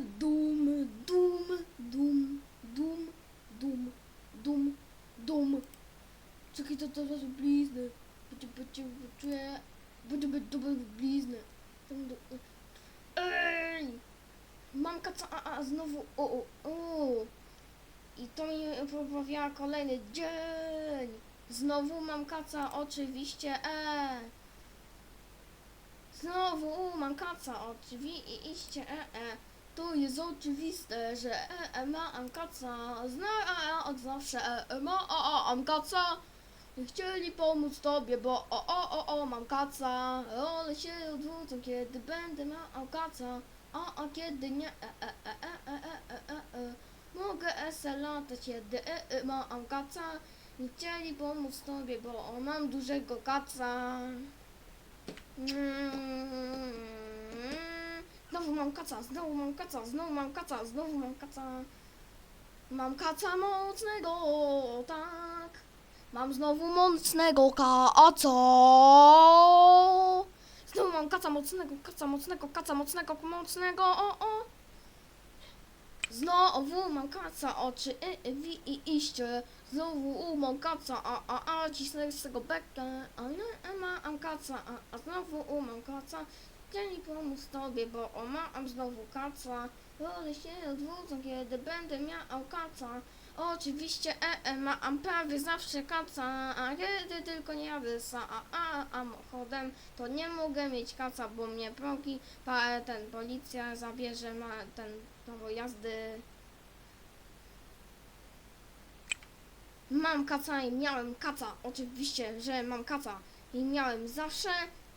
dum, dum, dum, dum, dum, dum, dum. Czekaj, to teraz bliznę. Będzie, będzie, czuję, będzie, będzie, bliznę. Tam do- Ej! Mam kaca, a, a znowu, o, o, o. I to mi poprawiała kolejny dzień. Znowu mam kaca, oczywiście, e. Znowu mam kaca, oczywiście, e, e. To jest oczywiste, że e, e, mam kaca. Zna, e, e, od zawsze, e, e, ma, o, o, mam kaca. Nie chcieli pomóc tobie, bo o, o, o, o, mam kaca. Ale się odwrócą, kiedy będę miał kaca. A, a kiedy nie, e, e, e, e, e, e, e, e, e. Mogę ese latać, kiedy e, e, mam kaca. Nie chcieli pomóc tobie, bo o, mam dużego kaca. Mm. Znowu mam kaca, znowu mam kaca, znowu mam kaca, znowu mam kaca. Mam kaca mocnego, tak. Mam znowu mocnego kaca. Znowu mam kaca mocnego, kaca mocnego, kaca mocnego, mocnego, o, o. Znowu mam kaca, oczy i, i, wi i iście. Znowu mam kaca, a, a, a, cisnę z tego beka. A nie, mam kaca, a, a znowu mam kaca. Chcieli pomóc tobie, bo o, mam znowu kaca. Ale się odwrócą, kiedy będę miał kaca. Oczywiście, e, e, mam prawie zawsze kaca, a kiedy tylko nie jadę sa, a, a, a chodem, to nie mogę mieć kaca, bo mnie progi, pa, ten policja zabierze ma ten prawo jazdy. Mam kaca i miałem kaca, oczywiście, że mam kaca i miałem zawsze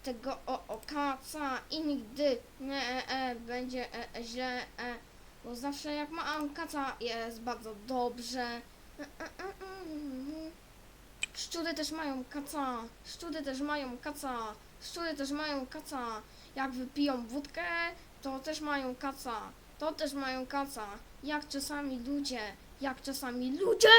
tego o, kaca i nigdy nie e, e, będzie e, e, źle, e, bo zawsze jak mam kaca jest bardzo dobrze. E, e, e, mm. Szczury też mają kaca, szczury też mają kaca, szczury też mają kaca. Jak wypiją wódkę, to też mają kaca, to też mają kaca. Jak czasami ludzie, jak czasami ludzie!